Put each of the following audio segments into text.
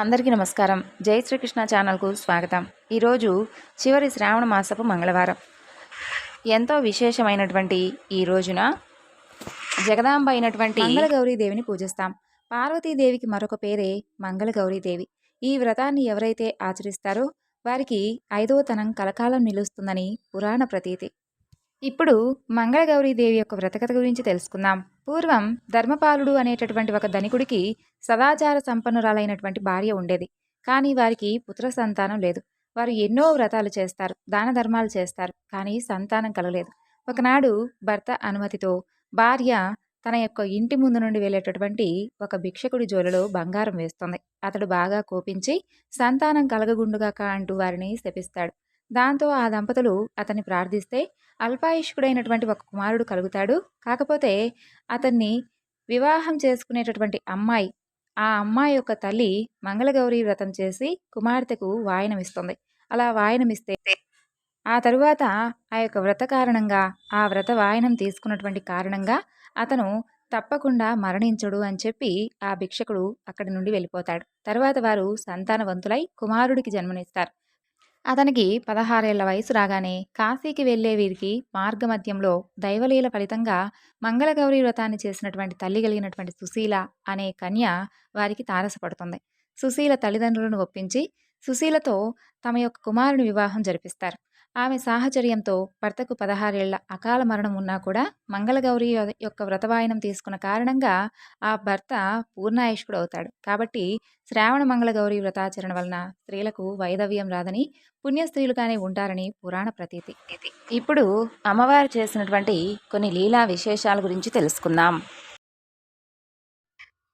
అందరికీ నమస్కారం. జై శ్రీకృష్ణ ఛానల్కు స్వాగతం. ఈరోజు చివరి శ్రావణ మాసపు మంగళవారం. ఎంతో విశేషమైనటువంటి ఈ రోజున జగదాంబ అయినటువంటి మంగళగౌరీదేవిని పూజిస్తాం. పార్వతీదేవికి మరొక పేరే మంగళగౌరీదేవి. ఈ వ్రతాన్ని ఎవరైతే ఆచరిస్తారో వారికి ఐదవ తనం కలకాలం నిలుస్తుందని పురాణ ప్రతీతి. ఇప్పుడు మంగళగౌరీదేవి యొక్క వ్రతకథ గురించి తెలుసుకుందాం. పూర్వం ధర్మపాలుడు అనేటటువంటి ఒక ధనికుడికి సదాచార సంపన్నురాలైనటువంటి భార్య ఉండేది. కానీ వారికి పుత్ర సంతానం లేదు. వారు ఎన్నో వ్రతాలు చేస్తారు దాన ధర్మాలు చేస్తారు కానీ సంతానం కలగలేదు. ఒకనాడు భర్త అనుమతితో భార్య తన యొక్క ఇంటి ముందు నుండి వెళ్ళేటటువంటి ఒక భిక్షకుడి జోలలో బంగారం వేస్తుంది. అతడు బాగా కోపించి సంతానం కలగగుండుగాక అంటూ వారిని శపిస్తాడు. దాంతో ఆ దంపతులు అతన్ని ప్రార్థిస్తే అల్పాయుష్కుడైనటువంటి ఒక కుమారుడు కలుగుతాడు. కాకపోతే అతన్ని వివాహం చేసుకునేటటువంటి అమ్మాయి ఆ అమ్మాయి యొక్క తల్లి మంగళగౌరి వ్రతం చేసి కుమార్తెకు వాయనమిస్తుంది. అలా వాయనమిస్తే ఆ తరువాత ఆ యొక్క వ్రత కారణంగా ఆ వ్రత వాయనం తీసుకున్నటువంటి కారణంగా అతను తప్పకుండా మరణించడు అని చెప్పి ఆ భిక్షకుడు అక్కడి నుండి వెళ్ళిపోతాడు. తర్వాత వారు సంతానవంతులై కుమారుడికి జన్మనిస్తారు. అతనికి పదహారేళ్ళ వయసు రాగానే కాశీకి వెళ్ళే వీరికి మార్గమధ్యంలో దైవలీల ఫలితంగా మంగళగౌరీ వ్రతాన్ని చేసినటువంటి తల్లి కలిగినటువంటి సుశీల అనే కన్య వారికి తారసపడుతుంది. సుశీల తల్లిదండ్రులను ఒప్పించి సుశీలతో తమ యొక్క కుమారుని వివాహం జరిపిస్తారు. ఆమె సాహచర్యంతో భర్తకు పదహారేళ్ళ అకాల మరణం ఉన్నా కూడా మంగళగౌరి యొక్క వ్రతవాయనం తీసుకున్న కారణంగా ఆ భర్త పూర్ణాయుష్కుడు అవుతాడు. కాబట్టి శ్రావణ మంగళగౌరి వ్రతాచరణ వలన స్త్రీలకు వైదవ్యం రాదని పుణ్య స్త్రీలుగానే ఉంటారని పురాణ ప్రతీతి. ఇప్పుడు అమ్మవారు చేసినటువంటి కొన్ని లీలా విశేషాల గురించి తెలుసుకుందాం.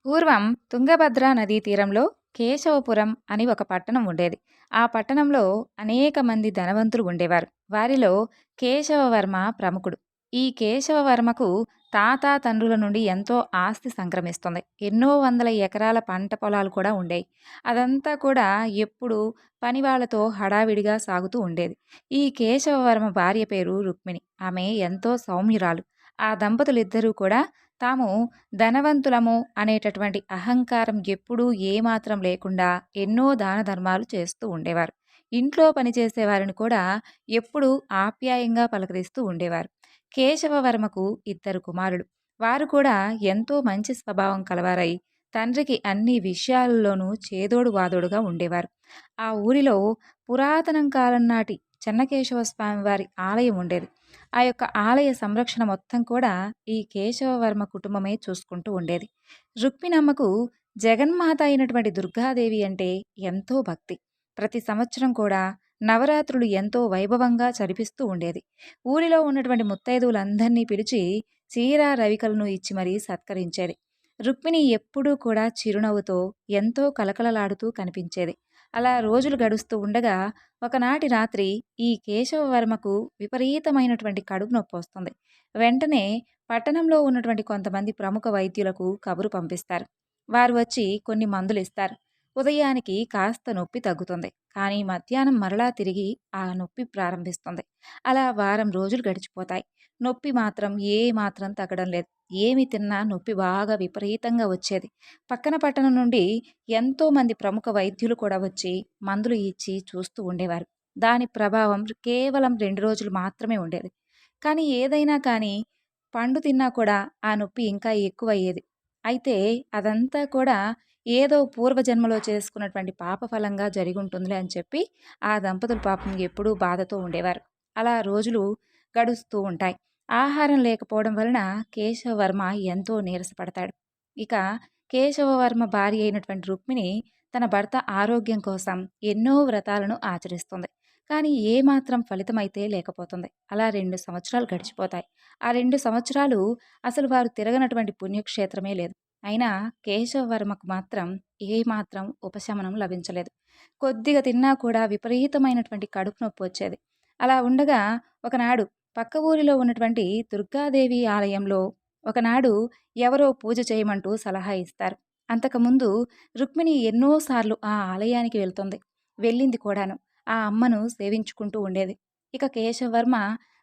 పూర్వం తుంగభద్ర నదీ తీరంలో కేశవపురం అని ఒక పట్టణం ఉండేది. ఆ పట్టణంలో అనేక మంది ధనవంతులు ఉండేవారు. వారిలో కేశవవర్మ ప్రముఖుడు. ఈ కేశవవర్మకు తాత తండ్రుల నుండి ఎంతో ఆస్తి సంక్రమిస్తుంది. ఎన్నో వందల ఎకరాల పంట పొలాలు కూడా ఉండేవి అదంతా కూడా ఎప్పుడు పనివాళ్ళతో హడావిడిగా సాగుతూ ఉండేది. ఈ కేశవవర్మ భార్య పేరు రుక్మిణి. ఆమె ఎంతో సౌమ్యురాలు. ఆ దంపతులిద్దరూ కూడా తాము ధనవంతులము అనేటటువంటి అహంకారం ఎప్పుడూ ఏమాత్రం లేకుండా ఎన్నో దాన ధర్మాలు చేస్తూ ఉండేవారు. ఇంట్లో పనిచేసే వారిని కూడా ఎప్పుడూ ఆప్యాయంగా పలకరిస్తూ ఉండేవారు. కేశవవర్మకు ఇద్దరు కుమారులు. వారు కూడా ఎంతో మంచి స్వభావం కలవారై తండ్రికి అన్ని విషయాలలోనూ చేదోడు వాదోడుగా ఉండేవారు. ఆ ఊరిలో పురాతనం కాలం నాటి చెన్నకేశవ స్వామి వారి ఆలయం ఉండేది. ఆ యొక్క ఆలయ సంరక్షణ మొత్తం కూడా ఈ కేశవవర్మ కుటుంబమే చూసుకుంటూ ఉండేది. రుక్మిణమ్మకు జగన్మాత అయినటువంటి దుర్గాదేవి అంటే ఎంతో భక్తి. ప్రతి సంవత్సరం కూడా నవరాత్రులు ఎంతో వైభవంగా చరిపిస్తూ ఉండేది. ఊరిలో ఉన్నటువంటి ముత్తైదువులందరినీ పిలిచి చీర రవికలను ఇచ్చి మరీ సత్కరించేది. రుక్మిణి ఎప్పుడూ కూడా చిరునవ్వుతో ఎంతో కలకలలాడుతూ కనిపించేది. అలా రోజులు గడుస్తూ ఉండగా ఒకనాటి రాత్రి ఈ కేశవవర్మకు విపరీతమైనటువంటి కడుపు నొప్పి వస్తుంది. వెంటనే పట్టణంలో ఉన్నటువంటి కొంతమంది ప్రముఖ వైద్యులకు కబురు పంపిస్తారు. వారు వచ్చి కొన్ని మందులు ఇస్తారు. ఉదయానికి కాస్త నొప్పి తగ్గుతుంది. కానీ మధ్యాహ్నం మరలా తిరిగి ఆ నొప్పి ప్రారంభిస్తుంది. అలా వారం రోజులు గడిచిపోతాయి. నొప్పి మాత్రం ఏ మాత్రం తగ్గడం లేదు. ఏమి తిన్నా నొప్పి బాగా విపరీతంగా వచ్చేది. పక్కన పట్టణం నుండి ఎంతోమంది ప్రముఖ వైద్యులు కూడా వచ్చి మందులు ఇచ్చి చూస్తూ ఉండేవారు. దాని ప్రభావం కేవలం రెండు రోజులు మాత్రమే ఉండేది. కానీ ఏదైనా కానీ పండు తిన్నా కూడా ఆ నొప్పి ఇంకా ఎక్కువయ్యేది. అయితే అదంతా కూడా ఏదో పూర్వజన్మలో చేసుకున్నటువంటి పాప ఫలంగా జరిగి ఉంటుందిలే అని చెప్పి ఆ దంపతుల పాపం ఎప్పుడూ బాధతో ఉండేవారు. అలా రోజులు గడుస్తూ ఉంటాయి. ఆహారం లేకపోవడం వలన కేశవవర్మ ఎంతో నీరసపడతాడు. ఇక కేశవవర్మ భార్య అయినటువంటి రుక్మిణి తన భర్త ఆరోగ్యం కోసం ఎన్నో వ్రతాలను ఆచరిస్తుంది. కానీ ఏమాత్రం ఫలితమైతే లేకపోతుంది. అలా రెండు సంవత్సరాలు గడిచిపోతాయి. ఆ రెండు సంవత్సరాలు అసలు వారు తిరగనటువంటి పుణ్యక్షేత్రమే లేదు. అయినా కేశవవర్మకు మాత్రం ఏమాత్రం ఉపశమనం లభించలేదు. కొద్దిగా తిన్నా కూడా విపరీతమైనటువంటి కడుపు నొప్పి వచ్చేది. అలా ఉండగా ఒకనాడు పక్క ఊరిలో ఉన్నటువంటి దుర్గాదేవి ఆలయంలో ఒకనాడు ఎవరో పూజ చేయమంటూ సలహా ఇస్తారు. అంతకుముందు రుక్మిణి ఎన్నోసార్లు ఆ ఆలయానికి వెళ్తుంది. వెళ్ళింది కూడాను. ఆ అమ్మను సేవించుకుంటూ ఉండేది. ఇక కేశవర్మ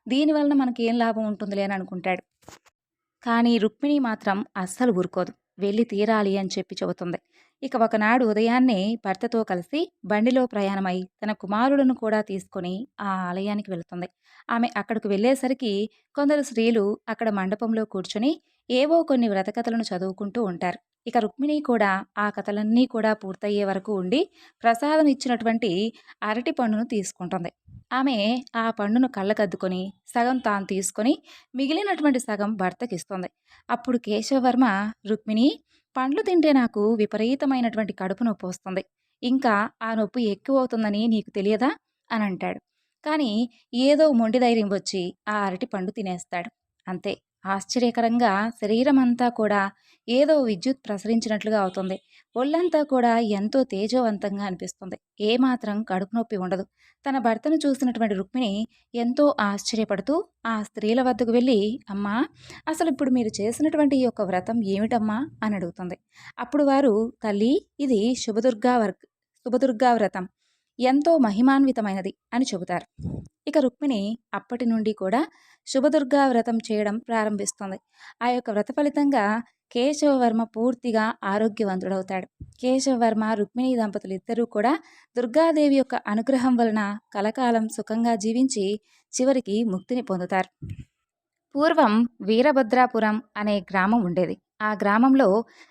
దీనివలన మనకి ఏం లాభం ఉంటుందిలే అని అనుకుంటాడు. కానీ రుక్మిణి మాత్రం అస్సలు ఊరుకోదు. వెళ్ళి తీరాలి అని చెప్పి చెబుతుంది. ఇక ఒకనాడు ఉదయాన్నే భర్తతో కలిసి బండిలో ప్రయాణమై తన కుమారులను కూడా తీసుకొని ఆ ఆలయానికి వెళుతుంది. ఆమె అక్కడికి వెళ్ళేసరికి కొందరు స్త్రీలు అక్కడ మండపంలో కూర్చొని ఏవో కొన్ని వ్రతకథలను చదువుకుంటూ ఉంటారు. ఇక రుక్మిణి కూడా ఆ కథలన్నీ కూడా పూర్తయ్యే వరకు ఉండి ప్రసాదం ఇచ్చినటువంటి అరటి పండును తీసుకుంటుంది. ఆమె ఆ పండును కళ్ళకద్దుకొని సగం తాను తీసుకొని మిగిలినటువంటి సగం భర్తకిస్తుంది. అప్పుడు కేశవవర్మ రుక్మిణి పండ్లు తింటే నాకు విపరీతమైనటువంటి కడుపు నొప్పి వస్తుంది. ఇంకా ఆ నొప్పి ఎక్కువ అవుతుందని నీకు తెలియదా? అని అంటాడు. కానీ ఏదో మొండి ధైర్యం వచ్చి ఆ అరటి పండు తినేస్తాడు. అంతే. ఆశ్చర్యకరంగా శరీరం అంతా కూడా ఏదో విద్యుత్ ప్రసరించినట్లుగా అవుతుంది. ఒళ్ళంతా కూడా ఎంతో తేజోవంతంగా అనిపిస్తుంది. ఏమాత్రం కడుపు నొప్పి ఉండదు. తన భర్తను చూసినటువంటి రుక్మిణి ఎంతో ఆశ్చర్యపడుతూ ఆ స్త్రీల వద్దకు వెళ్ళి అమ్మా అసలు ఇప్పుడు మీరు చేసినటువంటి ఈ యొక్క వ్రతం ఏమిటమ్మా? అని అడుగుతుంది. అప్పుడు వారు తల్లి ఇది శుభదుర్గా వర్గ శుభదుర్గా వ్రతం. ఎంతో మహిమాన్వితమైనది అని చెబుతారు. ఇక రుక్మిణి అప్పటి నుండి కూడా శుభదుర్గా వ్రతం చేయడం ప్రారంభిస్తుంది. ఆ యొక్క వ్రత ఫలితంగా కేశవవర్మ పూర్తిగా ఆరోగ్యవంతుడవుతాడు. కేశవవర్మ రుక్మిణి దంపతులు ఇద్దరూ కూడా దుర్గాదేవి యొక్క అనుగ్రహం వలన కలకాలం సుఖంగా జీవించి చివరికి ముక్తిని పొందుతారు. పూర్వం వీరభద్రాపురం అనే గ్రామం ఉండేది. ఆ గ్రామంలో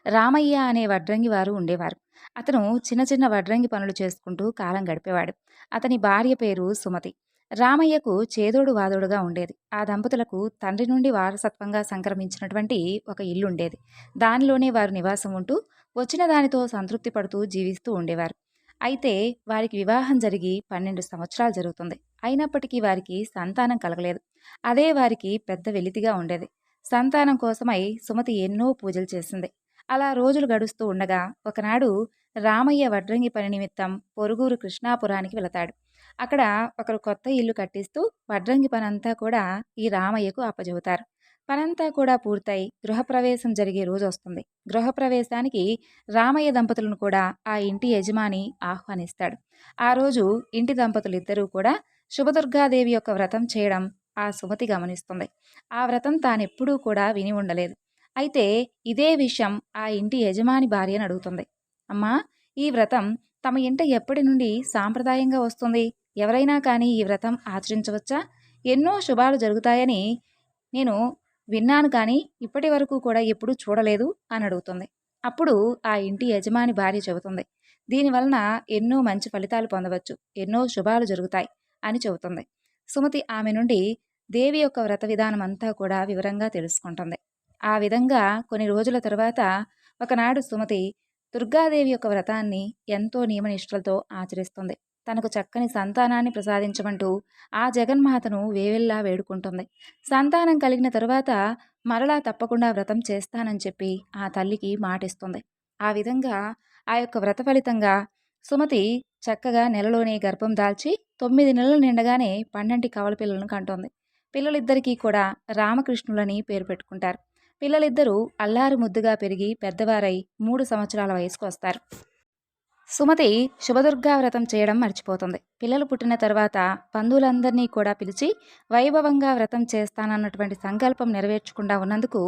రామయ్య అనే వడ్రంగి వారు ఉండేవారు. అతను చిన్న చిన్న వడ్రంగి పనులు చేసుకుంటూ కాలం గడిపేవాడు. అతని భార్య పేరు సుమతి. రామయ్యకు చేదోడు వాదోడుగా ఉండేది. ఆ దంపతులకు తండ్రి నుండి వారసత్వంగా సంక్రమించినటువంటి ఒక ఇల్లు ఉండేది దానిలోనే వారు నివాసం ఉంటూ వచ్చిన దానితో సంతృప్తి పడుతూ జీవిస్తూ ఉండేవారు. అయితే వారికి వివాహం జరిగి పన్నెండు సంవత్సరాలు జరుగుతుంది. అయినప్పటికీ వారికి సంతానం కలగలేదు. అదే వారికి పెద్ద వెలితిగా ఉండేది. సంతానం కోసమై సుమతి ఎన్నో పూజలు చేసింది. అలా రోజులు గడుస్తూ ఉండగా ఒకనాడు రామయ్య వడ్రంగి పని నిమిత్తం పొరుగురు కృష్ణాపురానికి వెళతాడు. అక్కడ ఒకరు కొత్త ఇల్లు కట్టిస్తూ వడ్రంగి పనంతా కూడా ఈ రామయ్యకు అప్పజెబుతారు. పనంతా కూడా పూర్తయి గృహప్రవేశం జరిగే రోజు వస్తుంది. గృహప్రవేశానికి రామయ్య దంపతులను కూడా ఆ ఇంటి యజమాని ఆహ్వానిస్తాడు. ఆ రోజు ఇంటి దంపతులు ఇద్దరూ కూడా శుభదుర్గాదేవి యొక్క వ్రతం చేయడం ఆ సుమతి గమనిస్తుంది. ఆ వ్రతం తానెప్పుడూ కూడా విని ఉండలేదు. అయితే ఇదే విషయం ఆ ఇంటి యజమాని భార్యను అడుగుతుంది. అమ్మా ఈ వ్రతం తమ ఇంట ఎప్పటి నుండి సాంప్రదాయంగా వస్తుంది? ఎవరైనా కానీ ఈ వ్రతం ఆచరించవచ్చా? ఎన్నో శుభాలు జరుగుతాయని నేను విన్నాను కానీ ఇప్పటి వరకు కూడా ఎప్పుడూ చూడలేదు అని అడుగుతుంది. అప్పుడు ఆ ఇంటి యజమాని భార్య చెబుతుంది దీనివలన ఎన్నో మంచి ఫలితాలు పొందవచ్చు ఎన్నో శుభాలు జరుగుతాయి అని చెబుతుంది. సుమతి ఆమె నుండి దేవి యొక్క వ్రత విధానం అంతా కూడా వివరంగా తెలుసుకుంటుంది. ఆ విధంగా కొన్ని రోజుల తర్వాత ఒకనాడు సుమతి దుర్గాదేవి యొక్క వ్రతాన్ని ఎంతో నియమనిష్టలతో ఆచరిస్తుంది. తనకు చక్కని సంతానాన్ని ప్రసాదించమంటూ ఆ జగన్మాతను వేవెల్లా వేడుకుంటుంది. సంతానం కలిగిన తరువాత మరలా తప్పకుండా వ్రతం చేస్తానని చెప్పి ఆ తల్లికి మాటిస్తుంది. ఆ విధంగా ఆ యొక్క వ్రత ఫలితంగా సుమతి చక్కగా నెలలోనే గర్భం దాల్చి తొమ్మిది నెలలు నిండగానే పన్నెంటి కవల పిల్లలను కంటోంది. పిల్లలిద్దరికీ కూడా రామకృష్ణులని పేరు పెట్టుకుంటారు. పిల్లలిద్దరూ అల్లారు ముద్దుగా పెరిగి పెద్దవారై మూడు సంవత్సరాల వయసుకు వస్తారు. సుమతి శుభదుర్గా వ్రతం చేయడం మర్చిపోతుంది. పిల్లలు పుట్టిన తర్వాత బంధువులందరినీ కూడా పిలిచి వైభవంగా వ్రతం చేస్తానన్నటువంటి సంకల్పం నెరవేర్చకుండా ఉన్నందుకు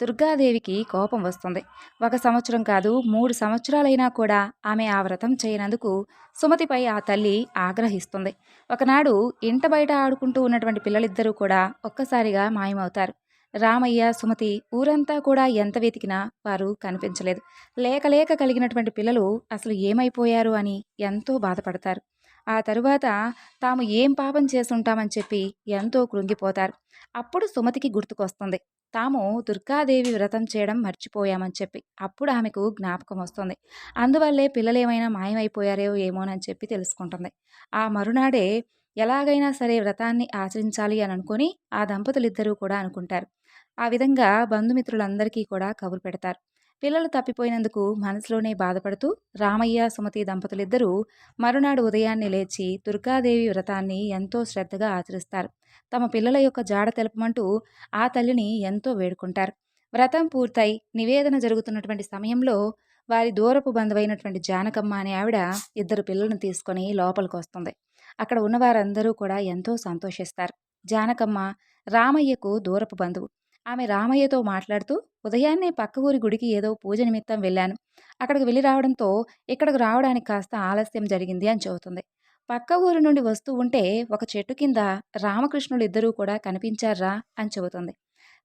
దుర్గాదేవికి కోపం వస్తుంది. ఒక సంవత్సరం కాదు మూడు సంవత్సరాలైనా కూడా ఆమె ఆ వ్రతం చేయనందుకు సుమతిపై ఆ తల్లి ఆగ్రహిస్తుంది. ఒకనాడు ఇంట బయట ఆడుకుంటూ ఉన్నటువంటి పిల్లలిద్దరూ కూడా ఒక్కసారిగా మాయమవుతారు. రామయ్య సుమతి ఊరంతా కూడా ఎంత వెతికినా వారు కనిపించలేదు. లేక లేక కలిగినటువంటి పిల్లలు అసలు ఏమైపోయారు అని ఎంతో బాధపడతారు. ఆ తరువాత తాము ఏం పాపం చేసుంటామని చెప్పి ఎంతో కృంగిపోతారు. అప్పుడు సుమతికి గుర్తుకొస్తుంది. తాము దుర్గాదేవి వ్రతం చేయడం మర్చిపోయామని చెప్పి అప్పుడు ఆమెకు జ్ఞాపకం వస్తుంది. అందువల్లే పిల్లలేమైనా మాయమైపోయారో ఏమోనని చెప్పి తెలుసుకుంటుంది. ఆ మరునాడే ఎలాగైనా సరే వ్రతాన్ని ఆచరించాలి అని అనుకుని ఆ దంపతులిద్దరూ కూడా అనుకుంటారు. ఆ విధంగా బంధుమిత్రులందరికీ కూడా కబురు పెడతారు. పిల్లలు తప్పిపోయినందుకు మనసులోనే బాధపడుతూ రామయ్య సుమతి దంపతులిద్దరూ మరునాడు ఉదయాన్నే లేచి దుర్గాదేవి వ్రతాన్ని ఎంతో శ్రద్ధగా ఆచరిస్తారు. తమ పిల్లల యొక్క జాడ తెలపమంటూ ఆ తల్లిని ఎంతో వేడుకుంటారు. వ్రతం పూర్తయి నివేదన జరుగుతున్నటువంటి సమయంలో వారి దూరపు బంధువైనటువంటి జానకమ్మ అనే ఆవిడ ఇద్దరు పిల్లలను తీసుకొని లోపలికి వస్తుంది అక్కడ ఉన్న వారందరూ కూడా ఎంతో సంతోషిస్తారు. జానకమ్మ రామయ్యకు దూరపు బంధువు. ఆమె రామయ్యతో మాట్లాడుతూ ఉదయాన్నే పక్క ఊరి గుడికి ఏదో పూజ నిమిత్తం వెళ్ళాను. అక్కడికి వెళ్ళి రావడంతో ఇక్కడికి రావడానికి కాస్త ఆలస్యం జరిగింది అని చెబుతుంది. పక్క ఊరి నుండి వస్తూ ఉంటే ఒక చెట్టు కింద రామకృష్ణులు ఇద్దరూ కూడా కనిపించారా అని చెబుతుంది.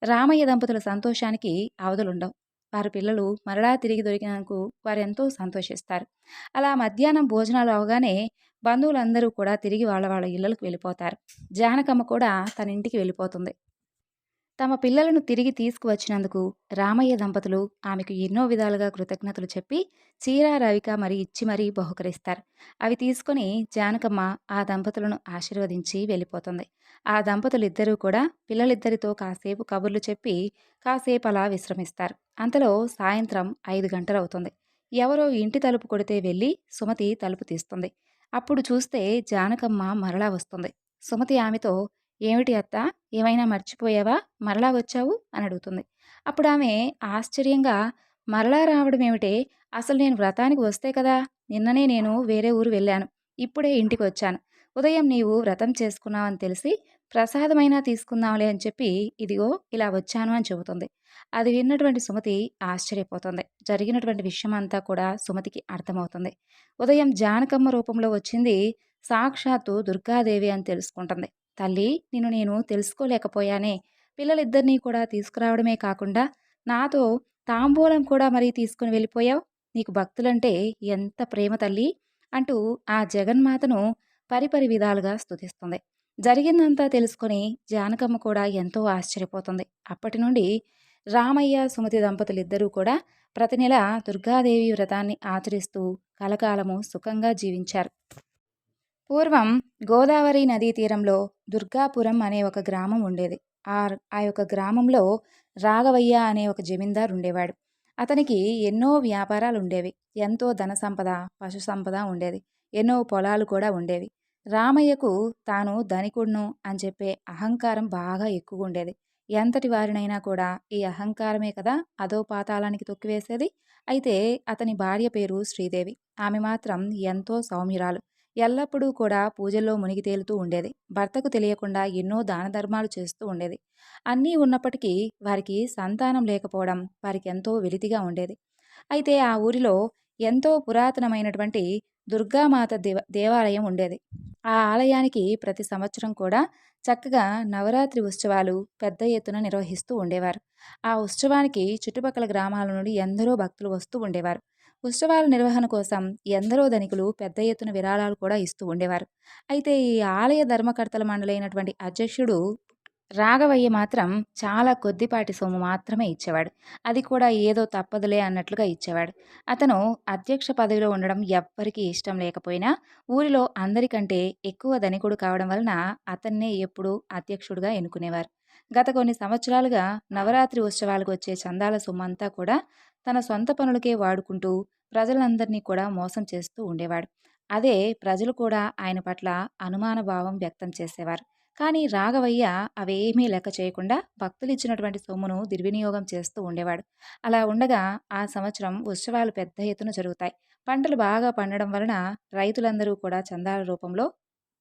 రామయ్య దంపతుల సంతోషానికి అవధులుండవు వారి పిల్లలు మరలా తిరిగి దొరికినందుకు వారు ఎంతో సంతోషిస్తారు. అలా మధ్యాహ్నం భోజనాలు అవగానే బంధువులందరూ కూడా తిరిగి వాళ్ళ వాళ్ళ ఇళ్ళలకు వెళ్ళిపోతారు. జానకమ్మ కూడా తన ఇంటికి వెళ్ళిపోతుంది. తమ పిల్లలను తిరిగి తీసుకువచ్చినందుకు రామయ్య దంపతులు ఆమెకు ఎన్నో విధాలుగా కృతజ్ఞతలు చెప్పి చీర రవిక మరి ఇచ్చి మరీ బహుకరిస్తారు. అవి తీసుకొని జానకమ్మ ఆ దంపతులను ఆశీర్వదించి వెళ్ళిపోతుంది. ఆ దంపతులిద్దరూ కూడా పిల్లలిద్దరితో కాసేపు కబుర్లు చెప్పి కాసేపు అలా విశ్రమిస్తారు. అంతలో సాయంత్రం ఐదు గంటలవుతుంది. ఎవరో ఇంటి తలుపు కొడితే వెళ్ళి సుమతి తలుపు తీస్తుంది. అప్పుడు చూస్తే జానకమ్మ మరలా వస్తుంది. సుమతి ఆమెతో ఏమిటి అత్త? ఏమైనా మర్చిపోయావా? మరలా వచ్చావు? అని అడుగుతుంది. అప్పుడు ఆమె ఆశ్చర్యంగా మరలా రావడం ఏమిటే? అసలు నేను వ్రతానికి వస్తే కదా? నిన్ననే నేను వేరే ఊరు వెళ్ళాను. ఇప్పుడే ఇంటికి వచ్చాను. ఉదయం నీవు వ్రతం చేసుకున్నావని తెలిసి ప్రసాదమైనా తీసుకుందాంలే అని చెప్పి ఇదిగో ఇలా వచ్చాను అని చెబుతుంది. అది విన్నటువంటి సుమతి ఆశ్చర్యపోతుంది. జరిగినటువంటి విషయం అంతా కూడా సుమతికి అర్థమవుతుంది. ఉదయం జానకమ్మ రూపంలో వచ్చింది సాక్షాత్తు దుర్గాదేవి అని తెలుసుకుంటుంది. తల్లి నిన్ను నేను తెలుసుకోలేకపోయానే. పిల్లలిద్దరినీ కూడా తీసుకురావడమే కాకుండా నాతో తాంబూలం కూడా మరీ తీసుకుని వెళ్ళిపోయావు. నీకు భక్తులంటే ఎంత ప్రేమ తల్లి అంటూ ఆ జగన్మాతను పరిపరి విధాలుగా స్తుతిస్తుంది. జరిగిందంతా తెలుసుకొని జానకమ్మ కూడా ఎంతో ఆశ్చర్యపోతుంది. అప్పటి నుండి రామయ్య సుమతి దంపతులిద్దరూ కూడా ప్రతి నెల దుర్గాదేవి వ్రతాన్ని ఆచరిస్తూ కలకాలము సుఖంగా జీవించారు. పూర్వం గోదావరి నదీ తీరంలో దుర్గాపురం అనే ఒక గ్రామం ఉండేది. ఆ ఆ యొక్క గ్రామంలో రాఘవయ్య అనే ఒక జమీందారు ఉండేవాడు. అతనికి ఎన్నో వ్యాపారాలు ఉండేవి. ఎంతో ధన సంపద పశు సంపద ఉండేది. ఎన్నో పొలాలు కూడా ఉండేవి. రామయ్యకు తాను ధనికుడును అని చెప్పే అహంకారం బాగా ఎక్కువ ఉండేది. ఎంతటి వారినైనా కూడా ఈ అహంకారమే కదా అదో పాతాళానికి తొక్కివేసేది. అయితే అతని భార్య పేరు శ్రీదేవి. ఆమె మాత్రం ఎంతో సౌమ్యురాలు. ఎల్లప్పుడూ కూడా పూజల్లో మునిగి తేలుతూ ఉండేది. భర్తకు తెలియకుండా ఎన్నో దాన ధర్మాలు చేస్తూ ఉండేది. అన్నీ ఉన్నప్పటికీ వారికి సంతానం లేకపోవడం వారికి ఎంతో వెలితిగా ఉండేది. అయితే ఆ ఊరిలో ఎంతో పురాతనమైనటువంటి దుర్గామాత దేవ దేవాలయం ఉండేది. ఆ ఆలయానికి ప్రతి సంవత్సరం కూడా చక్కగా నవరాత్రి ఉత్సవాలు పెద్ద ఎత్తున నిర్వహిస్తూ ఉండేవారు. ఆ ఉత్సవానికి చుట్టుపక్కల గ్రామాల నుండి ఎందరో భక్తులు వస్తూ ఉండేవారు. ఉత్సవాల నిర్వహణ కోసం ఎందరో ధనికులు పెద్ద ఎత్తున విరాళాలు కూడా ఇస్తూ ఉండేవారు. అయితే ఈ ఆలయ ధర్మకర్తల మండలైనటువంటి అధ్యక్షుడు రాఘవయ్య మాత్రం చాలా కొద్దిపాటి సొమ్ము మాత్రమే ఇచ్చేవాడు. అది కూడా ఏదో తప్పదులే అన్నట్లుగా ఇచ్చేవాడు. అతను అధ్యక్ష పదవిలో ఉండడం ఎవ్వరికీ ఇష్టం లేకపోయినా ఊరిలో అందరికంటే ఎక్కువ ధనికుడు కావడం వలన అతన్నే ఎప్పుడూ అధ్యక్షుడిగా ఎన్నుకునేవారు. గత కొన్ని సంవత్సరాలుగా నవరాత్రి ఉత్సవాలకు వచ్చే చందాల సొమ్మంతా కూడా తన సొంత పనులకే వాడుకుంటూ ప్రజలందరినీ కూడా మోసం చేస్తూ ఉండేవాడు. అదే ప్రజలు కూడా ఆయన పట్ల అనుమాన భావం వ్యక్తం చేసేవారు. కానీ రాఘవయ్య అవేమీ లెక్క చేయకుండా భక్తులు ఇచ్చినటువంటి సొమ్మును దుర్వినియోగం చేస్తూ ఉండేవాడు. అలా ఉండగా ఆ సంవత్సరం ఉత్సవాలు పెద్ద ఎత్తున జరుగుతాయి. పంటలు బాగా పండడం వలన రైతులందరూ కూడా చందాల రూపంలో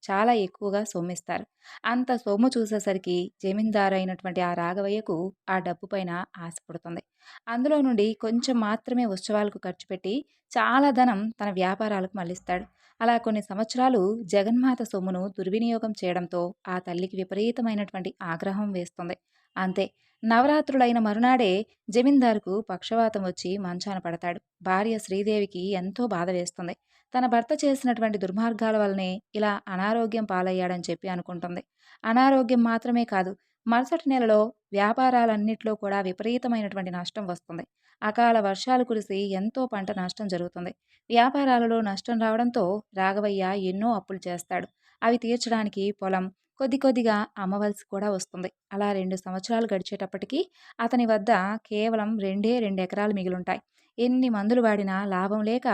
చాలా ఎక్కువగా సొమ్మిస్తారు అంత సొమ్ము చూసేసరికి జమీందారు అయినటువంటి ఆ రాఘవయ్యకు ఆ డబ్బు పైన ఆశ పుడుతుంది. అందులో నుండి కొంచెం మాత్రమే ఉత్సవాలకు ఖర్చు పెట్టి చాలా ధనం తన వ్యాపారాలకు మళ్ళిస్తాడు. అలా కొన్ని సంవత్సరాలు జగన్మాత సొమ్మును దుర్వినియోగం చేయడంతో ఆ తల్లికి విపరీతమైనటువంటి ఆగ్రహం వేస్తుంది. అంతే నవరాత్రులైన మరునాడే జమీందారుకు పక్షవాతం వచ్చి మంచాన పడతాడు. భార్య శ్రీదేవికి ఎంతో బాధ వేస్తుంది. తన భర్త చేసినటువంటి దుర్మార్గాల వల్లనే ఇలా అనారోగ్యం పాలయ్యాడని చెప్పి అనుకుంటుంది. అనారోగ్యం మాత్రమే కాదు మరుసటి నెలలో వ్యాపారాలన్నింటిలో కూడా విపరీతమైనటువంటి నష్టం వస్తుంది. అకాల వర్షాలు కురిసి ఎంతో పంట నష్టం జరుగుతుంది. వ్యాపారాలలో నష్టం రావడంతో రాఘవయ్య ఎన్నో అప్పులు చేస్తాడు. అవి తీర్చడానికి పొలం కొద్ది కొద్దిగా అమ్మవలసి కూడా వస్తుంది. అలా రెండు సంవత్సరాలు గడిచేటప్పటికీ అతని వద్ద కేవలం రెండే రెండు ఎకరాలు మిగిలుంటాయి. ఎన్ని మందులు వాడినా లాభం లేక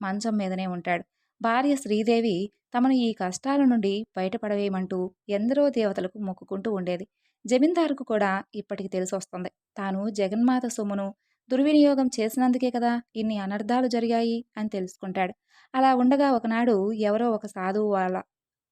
మంచం మీదనే ఉంటాడు. భార్య శ్రీదేవి తమను ఈ కష్టాల నుండి బయటపడవేయమంటూ ఎందరో దేవతలకు మొక్కుకుంటూ ఉండేది. జమీందారుకు కూడా ఇప్పటికి తెలిసొస్తుంది. తాను జగన్మాత సొమ్మును దుర్వినియోగం చేసినందుకే కదా ఇన్ని అనర్థాలు జరిగాయి అని తెలుసుకుంటాడు. అలా ఉండగా ఒకనాడు ఎవరో ఒక సాధువు వాళ్ళ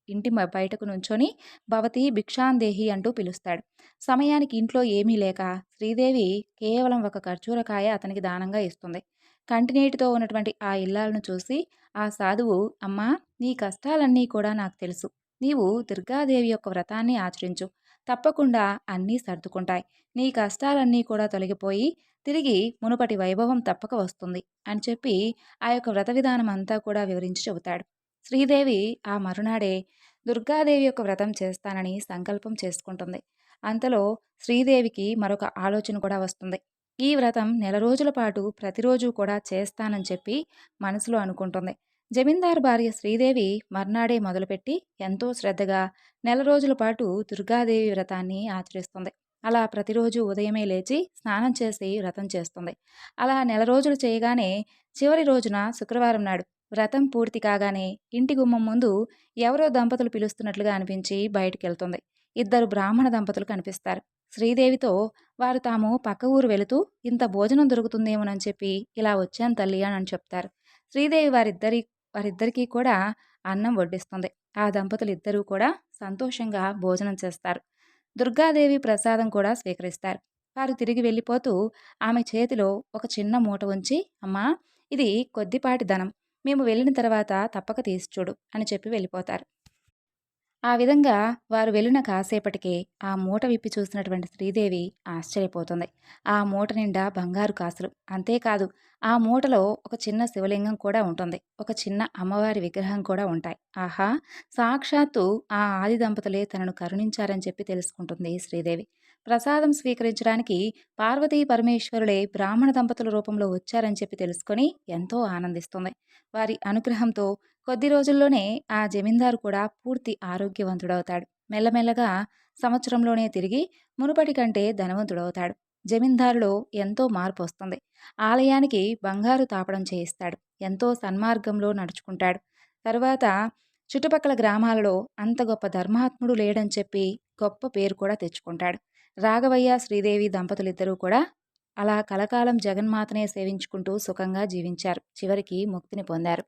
ఇంటి బయటకు నుంచొని భవతి భిక్షాందేహి అంటూ పిలుస్తాడు. సమయానికి ఇంట్లో ఏమీ లేక శ్రీదేవి కేవలం ఒక ఖర్జూరకాయ అతనికి దానంగా ఇస్తుంది. కంటినీటితో ఉన్నటువంటి ఆ ఇల్లాలను చూసి ఆ సాధువు అమ్మా నీ కష్టాలన్నీ కూడా నాకు తెలుసు. నీవు దుర్గాదేవి యొక్క వ్రతాన్ని ఆచరించు. తప్పకుండా అన్నీ సర్దుకుంటాయి. నీ కష్టాలన్నీ కూడా తొలగిపోయి తిరిగి మునుపటి వైభవం తప్పక వస్తుంది అని చెప్పి ఆ యొక్క వ్రత విధానం అంతా కూడా వివరించి చెబుతాడు. శ్రీదేవి ఆ మరునాడే దుర్గాదేవి యొక్క వ్రతం చేస్తానని సంకల్పం చేసుకుంటుంది. అంతలో శ్రీదేవికి మరొక ఆలోచన కూడా వస్తుంది. ఈ వ్రతం నెల రోజుల పాటు ప్రతిరోజు కూడా చేస్తానని చెప్పి మనసులో అనుకుంటుంది. జమీందార్ భార్య శ్రీదేవి మర్నాడే మొదలుపెట్టి ఎంతో శ్రద్ధగా నెల రోజుల పాటు దుర్గాదేవి వ్రతాన్ని ఆచరిస్తుంది. అలా ప్రతిరోజు ఉదయమే లేచి స్నానం చేసి వ్రతం చేస్తుంది. అలా నెల రోజులు చేయగానే చివరి రోజున శుక్రవారం నాడు వ్రతం పూర్తి కాగానే ఇంటి గుమ్మం ముందు ఎవరో దంపతులు పిలుస్తున్నట్లుగా అనిపించి బయటికెళ్తుంది. ఇద్దరు బ్రాహ్మణ దంపతులు కనిపిస్తారు. శ్రీదేవితో వారు తాము పక్క ఊరు వెళుతూ ఇంత భోజనం దొరుకుతుందేమోనని చెప్పి ఇలా వచ్చాను తల్లి అని చెప్తారు. శ్రీదేవి వారిద్దరి వారిద్దరికీ కూడా అన్నం వడ్డిస్తుంది. ఆ దంపతులు ఇద్దరూ కూడా సంతోషంగా భోజనం చేస్తారు. దుర్గాదేవి ప్రసాదం కూడా స్వీకరిస్తారు. వారు తిరిగి వెళ్ళిపోతూ ఆమె చేతిలో ఒక చిన్న మూట ఉంచి అమ్మా ఇది కొద్దిపాటి ధనం. మేము వెళ్ళిన తర్వాత తప్పక తీసి చూడు అని చెప్పి వెళ్ళిపోతారు. ఆ విధంగా వారు వెళ్ళిన కాసేపటికే ఆ మూట విప్పి చూసినటువంటి శ్రీదేవి ఆశ్చర్యపోతుంది. ఆ మూట నిండా బంగారు కాసులు. అంతేకాదు ఆ మూటలో ఒక చిన్న శివలింగం కూడా ఉంటుంది. ఒక చిన్న అమ్మవారి విగ్రహం కూడా ఉంటాయి. ఆహా! సాక్షాత్తు ఆ ఆది దంపతులే తనను కరుణించారని చెప్పి తెలుసుకుంటుంది శ్రీదేవి. ప్రసాదం స్వీకరించడానికి పార్వతీ పరమేశ్వరులే బ్రాహ్మణ దంపతుల రూపంలో వచ్చారని చెప్పి తెలుసుకొని ఎంతో ఆనందిస్తుంది. వారి అనుగ్రహంతో కొద్ది రోజుల్లోనే ఆ జమీందారు కూడా పూర్తి ఆరోగ్యవంతుడవుతాడు. మెల్లమెల్లగా సంవత్సరంలోనే తిరిగి మునుపటి కంటే ధనవంతుడవుతాడు. జమీందారులో ఎంతో మార్పు వస్తుంది. ఆలయానికి బంగారు తాపడం చేయిస్తాడు. ఎంతో సన్మార్గంలో నడుచుకుంటాడు. తరువాత చుట్టుపక్కల గ్రామాలలో అంత గొప్ప ధర్మాత్ముడు లేడని చెప్పి గొప్ప పేరు కూడా తెచ్చుకుంటాడు. రాఘవయ్య శ్రీదేవి దంపతులిద్దరూ కూడా అలా కలకాలం జగన్మాతనే సేవించుకుంటూ సుఖంగా జీవించారు. చివరికి ముక్తిని పొందారు.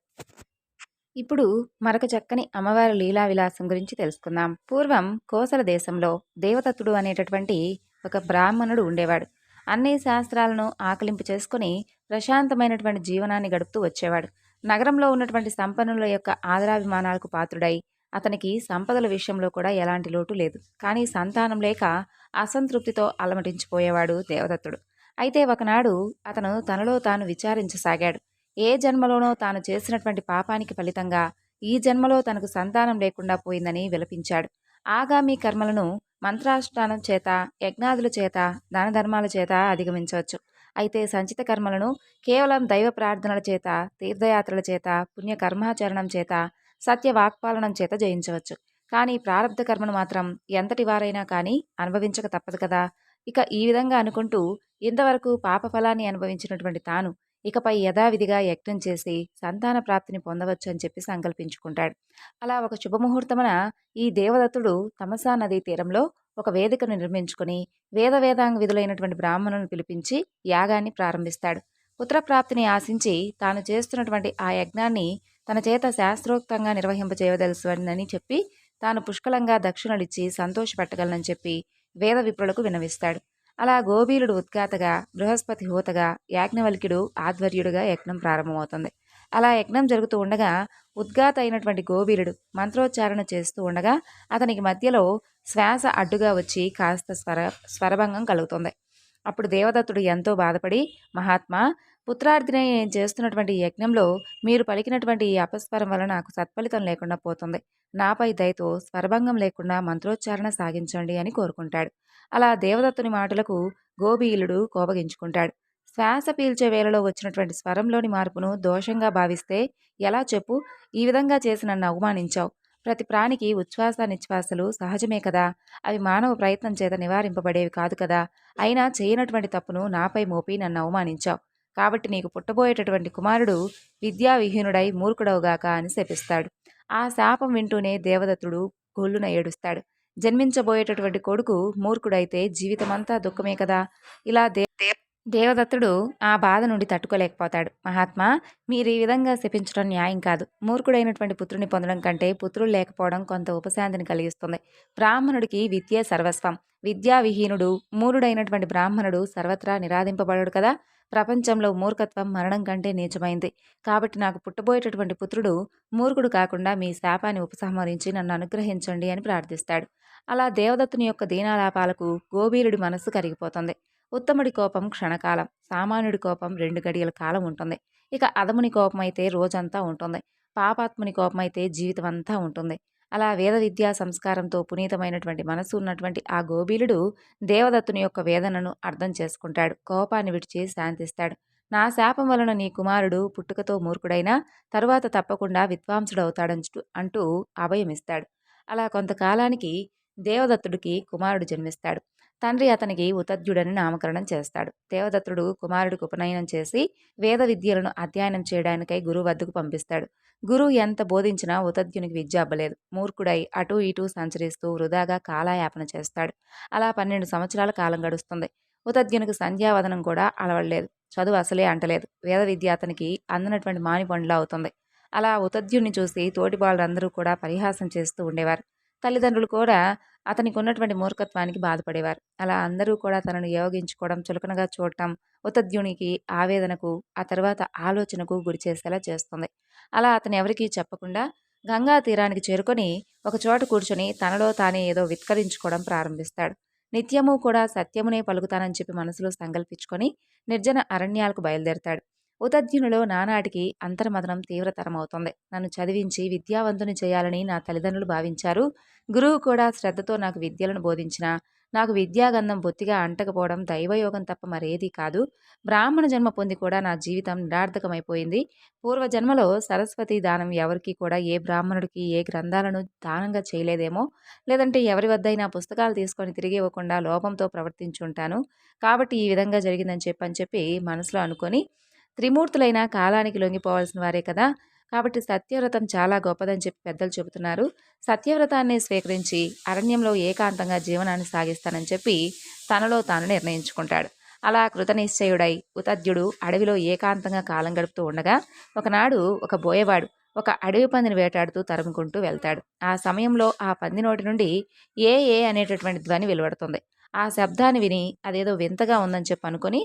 ఇప్పుడు మరొక చక్కని అమ్మవారి లీలా విలాసం గురించి తెలుసుకుందాం. పూర్వం కోసల దేశంలో దేవదత్తుడు అనేటటువంటి ఒక బ్రాహ్మణుడు ఉండేవాడు. అన్ని శాస్త్రాలను ఆకలింపు చేసుకుని ప్రశాంతమైనటువంటి జీవనాన్ని గడుపుతూ వచ్చేవాడు. నగరంలో ఉన్నటువంటి సంపన్నుల యొక్క ఆదరాభిమానాలకు పాత్రుడై అతనికి సంపదల విషయంలో కూడా ఎలాంటి లోటు లేదు. కానీ సంతానం లేక అసంతృప్తితో అలమటించిపోయేవాడు దేవదత్తుడు. అయితే ఒకనాడు అతను తనలో తాను విచారించసాగాడు. ఏ జన్మలోనో తాను చేసినటువంటి పాపానికి ఫలితంగా ఈ జన్మలో తనకు సంతానం లేకుండా పోయిందని విలపించాడు. ఆగామి కర్మలను మంత్రాష్టానం చేత యజ్ఞాదుల చేత దాన ధర్మాల చేత అధిగమించవచ్చు. అయితే సంచిత కర్మలను కేవలం దైవ ప్రార్థనల చేత తీర్థయాత్రల చేత పుణ్య కర్మాచరణం చేత సత్య వాక్పాలనం చేత జయించవచ్చు. కానీ ప్రారంధ కర్మను మాత్రం ఎంతటి వారైనా కానీ అనుభవించక తప్పదు కదా. ఇక ఈ విధంగా అనుకుంటూ ఇంతవరకు పాప ఫలాన్ని అనుభవించినటువంటి తాను ఇకపై యథావిధిగా యజ్ఞం చేసి సంతాన ప్రాప్తిని పొందవచ్చు అని చెప్పి సంకల్పించుకుంటాడు. అలా ఒక శుభముహూర్తమున ఈ దేవదత్తుడు తమసా నదీ తీరంలో ఒక వేదికను నిర్మించుకుని వేద వేదాంగ విధులైనటువంటి బ్రాహ్మణులను పిలిపించి యాగాన్ని ప్రారంభిస్తాడు. పుత్రప్రాప్తిని ఆశించి తాను చేస్తున్నటువంటి ఆ యజ్ఞాన్ని తన చేత శాస్త్రోక్తంగా నిర్వహింపజేయదలుసునని చెప్పి తాను పుష్కలంగా దక్షిణలిచ్చి సంతోషపెట్టగలనని చెప్పి వేద విప్రులకు వినవిస్తాడు. అలా గోబీలుడు ఉద్గాతగా బృహస్పతి హోతగా యాజ్ఞవల్క్యుడు ఆధ్వర్యుడుగా యజ్ఞం ప్రారంభమవుతుంది. అలా యజ్ఞం జరుగుతూ ఉండగా ఉద్గాత అయినటువంటి గోబీలుడు మంత్రోచ్చారణ చేస్తూ ఉండగా అతనికి మధ్యలో శ్వాస అడ్డుగా వచ్చి కాస్త స్వర స్వరభంగం కలుగుతుంది. అప్పుడు దేవదత్తుడు ఎంతో బాధపడి మహాత్మా పుత్రార్థినే నేను చేస్తున్నటువంటి యజ్ఞంలో మీరు పలికినటువంటి ఈ అపస్వరం వల్ల నాకు సత్ఫలితం లేకుండా పోతుంది. నాపై దయతో స్వరభంగం లేకుండా మంత్రోచ్చారణ సాగించండి అని కోరుకుంటాడు. అలా దేవదత్తుని మాటలకు గోబీలుడు కోపగించుకుంటాడు. శ్వాస పీల్చే వేళలో వచ్చినటువంటి స్వరంలోని మార్పును దోషంగా భావిస్తే ఎలా చెప్పు? ఈ విధంగా చేసి నన్ను అవమానించావు. ప్రతి ప్రాణికి ఉచ్ఛ్వాస నిశ్వాసలు సహజమే కదా. అవి మానవ ప్రయత్నం చేత నివారింపబడేవి కాదు కదా. అయినా చేయనటువంటి తప్పును నాపై మోపి నన్ను అవమానించావు. కాబట్టి నీకు పుట్టబోయేటటువంటి కుమారుడు విద్యావిహీనుడై మూర్ఖుడవుగాక అని శపిస్తాడు. ఆ శాపం వింటూనే దేవదత్తుడు గొల్లున ఏడుస్తాడు. జన్మించబోయేటటువంటి కొడుకు మూర్ఖుడైతే జీవితమంతా దుఃఖమే కదా. ఇలా దే దేవదత్తుడు ఆ బాధ నుండి తట్టుకోలేకపోతాడు. మహాత్మా మీరు ఈ విధంగా శపించడం న్యాయం కాదు. మూర్ఖుడైనటువంటి పుత్రుని పొందడం కంటే పుత్రులు లేకపోవడం కొంత ఉపశాంతిని కలిగిస్తుంది. బ్రాహ్మణుడికి విద్య సర్వస్వం. విద్యావిహీనుడు మూరుడైనటువంటి బ్రాహ్మణుడు సర్వత్రా నిరాధింపబడడు కదా? ప్రపంచంలో మూర్ఖత్వం మరణం కంటే నీచమైంది. కాబట్టి నాకు పుట్టబోయేటటువంటి పుత్రుడు మూర్ఖుడు కాకుండా మీ శాపాన్ని ఉపసంహరించి నన్ను అనుగ్రహించండి అని ప్రార్థిస్తాడు. అలా దేవదత్తుని యొక్క దీనాలాపాలకు గోబీలుడి మనస్సు కరిగిపోతుంది. ఉత్తముడి కోపం క్షణకాలం సామాన్యుడి కోపం రెండు గడియల కాలం ఉంటుంది. ఇక అదముని కోపం అయితే రోజంతా ఉంటుంది. పాపాత్ముని కోపం అయితే జీవితం అంతా ఉంటుంది. అలా వేద విద్యా సంస్కారంతో పునీతమైనటువంటి మనసు ఉన్నటువంటి ఆ గోబీలుడు దేవదత్తుని యొక్క వేదనను అర్థం చేసుకుంటాడు. కోపాన్ని విడిచి శాంతిస్తాడు. నా శాపం వలన నీ కుమారుడు పుట్టుకతో మూర్ఖుడైనా తరువాత తప్పకుండా విద్వాంసుడవుతాడంచు అంటూ అభయమిస్తాడు. అలా కొంతకాలానికి దేవదత్తుడికి కుమారుడు జన్మిస్తాడు. తండ్రి అతనికి ఉతద్యుడని నామకరణం చేస్తాడు. దేవదత్తుడు కుమారుడికి ఉపనయనం చేసి వేద విద్యలను అధ్యయనం చేయడానికై గురువు వద్దకు పంపిస్తాడు. గురువు ఎంత బోధించినా ఉతధ్యునికి విద్య అవ్వలేదు మూర్ఖుడై అటూ ఇటూ సంచరిస్తూ వృధాగా కాలాయాపన చేస్తాడు. అలా పన్నెండు సంవత్సరాల కాలం గడుస్తుంది. ఉతధ్యునికి సంధ్యావదనం కూడా అలవడలేదు. చదువు అసలే అంటలేదు. వేద విద్య అతనికి అందినటువంటి మాని పండ్లా అవుతుంది. అలా ఉతద్యుని చూసి తోటి వాళ్ళందరూ కూడా పరిహాసం చేస్తూ ఉండేవారు. తల్లిదండ్రులు కూడా అతనికి ఉన్నటువంటి మూర్ఖత్వానికి బాధపడేవారు. అలా అందరూ కూడా తనను యోగించుకోవడం చులకనగా చూడటం ఉతద్యునికి ఆవేదనకు ఆ తర్వాత ఆలోచనకు గురి చేసేలా చేస్తుంది. అలా అతను ఎవరికీ చెప్పకుండా గంగా తీరానికి చేరుకొని ఒక చోట కూర్చొని తనలో తానే ఏదో విత్కరించుకోవడం ప్రారంభిస్తాడు. నిత్యము కూడా సత్యమునే పలుకుతానని చెప్పి మనసులో సంకల్పించుకొని నిర్జన అరణ్యాలకు బయలుదేరతాడు. ఉతద్యునిలో నానాటికి అంతర్మదనం తీవ్రతరమవుతుంది. నన్ను చదివించి విద్యావంతుని చేయాలని నా తల్లిదండ్రులు భావించారు. గురువు కూడా శ్రద్ధతో నాకు విద్యలను బోధించిన నాకు విద్యాగంధం బొత్తిగా అంటకపోవడం దైవయోగం తప్ప మరేదీ కాదు. బ్రాహ్మణ జన్మ పొంది కూడా నా జీవితం నిరార్థకమైపోయింది. పూర్వజన్మలో సరస్వతి దానం ఎవరికి కూడా ఏ బ్రాహ్మణుడికి ఏ గ్రంథాలను దానంగా చేయలేదేమో లేదంటే ఎవరి వద్దైనా పుస్తకాలు తీసుకొని తిరిగి ఇవ్వకుండా లోపంతో ప్రవర్తించుంటాను. కాబట్టి ఈ విధంగా జరిగిందని చెప్పని చెప్పి మనసులో అనుకొని త్రిమూర్తులైన కాలానికి లొంగిపోవాల్సిన వారే కదా! కాబట్టి సత్యవ్రతం చాలా గొప్పదని చెప్పి పెద్దలు చెబుతున్నారు. సత్యవ్రతాన్ని స్వీకరించి అరణ్యంలో ఏకాంతంగా జీవనాన్ని సాగిస్తానని చెప్పి తనలో తాను నిర్ణయించుకుంటాడు. అలా కృతనిశ్చయుడై ఉతద్యుడు అడవిలో ఏకాంతంగా కాలం గడుపుతూ ఉండగా ఒకనాడు ఒక బోయవాడు ఒక అడవి పందిని వేటాడుతూ తరుముకుంటూ వెళ్తాడు. ఆ సమయంలో ఆ పంది నోటి నుండి ఏ ఏ అనేటటువంటి ధ్వని వెలువడుతుంది. ఆ శబ్దాన్ని విని అదేదో వింతగా ఉందని చెప్పి అనుకుని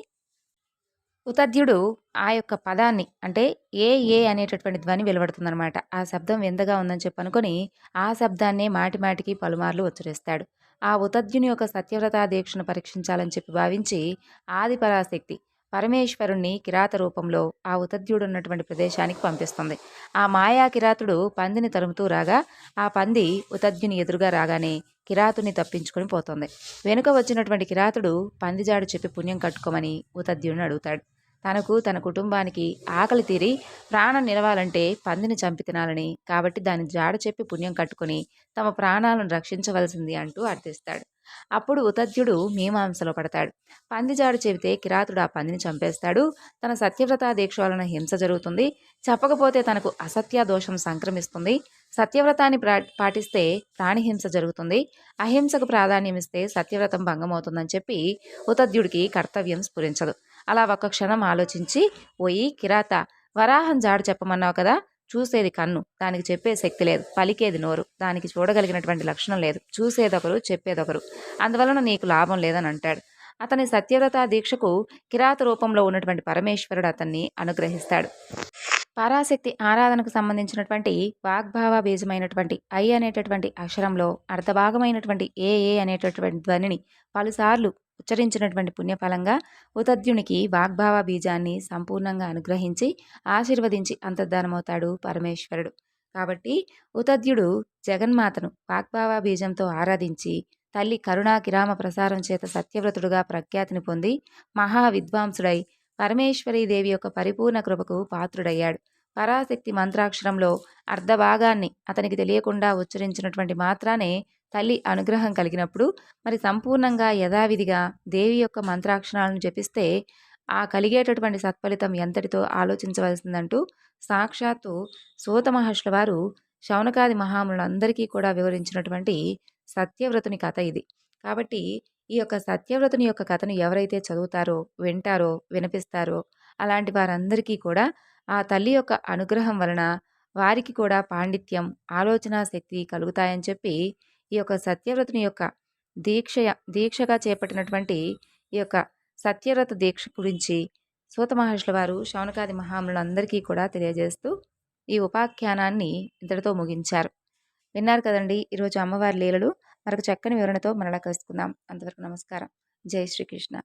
ఉతద్యుడు ఆ యొక్క పదాన్ని అంటే ఏ ఏ అనేటటువంటి ధ్వని వెలువడుతుందనమాట ఆ శబ్దం వింతగా ఉందని చెప్పి అనుకొని ఆ శబ్దాన్నే మాటి మాటికి పలుమార్లు ఉచ్చరిస్తాడు. ఆ ఉతద్యుని యొక్క సత్యవ్రతా దీక్షను పరీక్షించాలని చెప్పి భావించి ఆది పరాశక్తి పరమేశ్వరుణ్ణి కిరాత రూపంలో ఆ ఉతద్యుడు ఉన్నటువంటి ప్రదేశానికి పంపిస్తుంది. ఆ మాయా కిరాతుడు పందిని తరుముతూ రాగా ఆ పంది ఉతద్యుని ఎదురుగా రాగానే కిరాతుని తప్పించుకొని పోతుంది. వెనుక వచ్చినటువంటి కిరాతుడు పందిజాడు చెప్పి పుణ్యం కట్టుకోమని ఉతద్యుడిని అడుగుతాడు. తనకు తన కుటుంబానికి ఆకలి తీరి ప్రాణం నిలవాలంటే పందిని చంపి తినాలని. కాబట్టి దాని జాడ చెప్పి పుణ్యం కట్టుకుని తమ ప్రాణాలను రక్షించవలసింది అంటూ అర్థిస్తాడు. అప్పుడు ఉతద్యుడు మీమాంసలో పడతాడు. పంది జాడు చెబితే కిరాతుడు ఆ పందిని చంపేస్తాడు. తన సత్యవ్రత దీక్ష వలన హింస జరుగుతుంది. చెప్పకపోతే తనకు అసత్య దోషం సంక్రమిస్తుంది. సత్యవ్రతాన్ని పాటిస్తే ప్రాణిహింస జరుగుతుంది. అహింసకు ప్రాధాన్యం ఇస్తే సత్యవ్రతం భంగమవుతుందని చెప్పి ఉతద్యుడికి కర్తవ్యం స్ఫురించదు. అలా ఒక క్షణం ఆలోచించి ఓయి కిరాత వరాహం జాడు చెప్పమన్నావు కదా చూసేది కన్ను దానికి చెప్పే శక్తి లేదు పలికేది నోరు దానికి చూడగలిగినటువంటి లక్షణం లేదు చూసేదొకరు చెప్పేదొకరు అందువలన నీకు లాభం లేదని అంటాడు. అతని సత్యవ్రత దీక్షకు కిరాత రూపంలో ఉన్నటువంటి పరమేశ్వరుడు అతన్ని అనుగ్రహిస్తాడు. పరాశక్తి ఆరాధనకు సంబంధించినటువంటి వాగ్భావ బీజమైనటువంటి ఐ అనేటటువంటి అక్షరంలో అర్ధభాగమైనటువంటి ఏ ఏ అనేటటువంటి ధ్వనిని పలుసార్లు ఉచ్చరించినటువంటి పుణ్యఫలంగా ఉతద్యునికి వాగ్భావ బీజాన్ని సంపూర్ణంగా అనుగ్రహించి ఆశీర్వదించి అంతర్ధానమవుతాడు పరమేశ్వరుడు. కాబట్టి ఉతద్యుడు జగన్మాతను వాగ్భావ బీజంతో ఆరాధించి తల్లి కరుణా కిరామ ప్రసారం చేత సత్యవ్రతుడుగా ప్రఖ్యాతిని పొంది మహా విద్వాంసుడై పరమేశ్వరీదేవి యొక్క పరిపూర్ణ కృపకు పాత్రుడయ్యాడు. పరాశక్తి మంత్రాక్షరంలో అర్ధభాగాన్ని అతనికి తెలియకుండా ఉచ్చరించినటువంటి మాత్రానే తల్లి అనుగ్రహం కలిగినప్పుడు మరి సంపూర్ణంగా యథావిధిగా దేవి యొక్క మంత్రాక్షరాలను జపిస్తే ఆ కలిగేటటువంటి సత్ఫలితం ఎంతటితో ఆలోచించవలసిందంటూ సాక్షాత్తు సూత మహర్షుల వారు శౌనకాది మహాములందరికీ కూడా వివరించినటువంటి సత్యవ్రతుని కథ ఇది. కాబట్టి ఈ యొక్క సత్యవ్రతుని యొక్క కథను ఎవరైతే చదువుతారో వింటారో వినిపిస్తారో అలాంటి వారందరికీ కూడా ఆ తల్లి యొక్క అనుగ్రహం వలన వారికి కూడా పాండిత్యం ఆలోచన శక్తి కలుగుతాయని చెప్పి ఈ యొక్క సత్యవ్రతుని యొక్క దీక్ష దీక్షగా చేపట్టినటువంటి ఈ యొక్క సత్యవ్రత దీక్ష గురించి సూత మహర్షుల వారు శౌనకాది మహాములందరికీ కూడా తెలియజేస్తూ ఈ ఉపాఖ్యానాన్ని ఇద్దరితో ముగించారు. విన్నారు కదండి ఈరోజు అమ్మవారి లీలలు. మరొక చక్కని వివరణతో మరలా కలుసుకుందాం. అంతవరకు నమస్కారం. జై శ్రీకృష్ణ.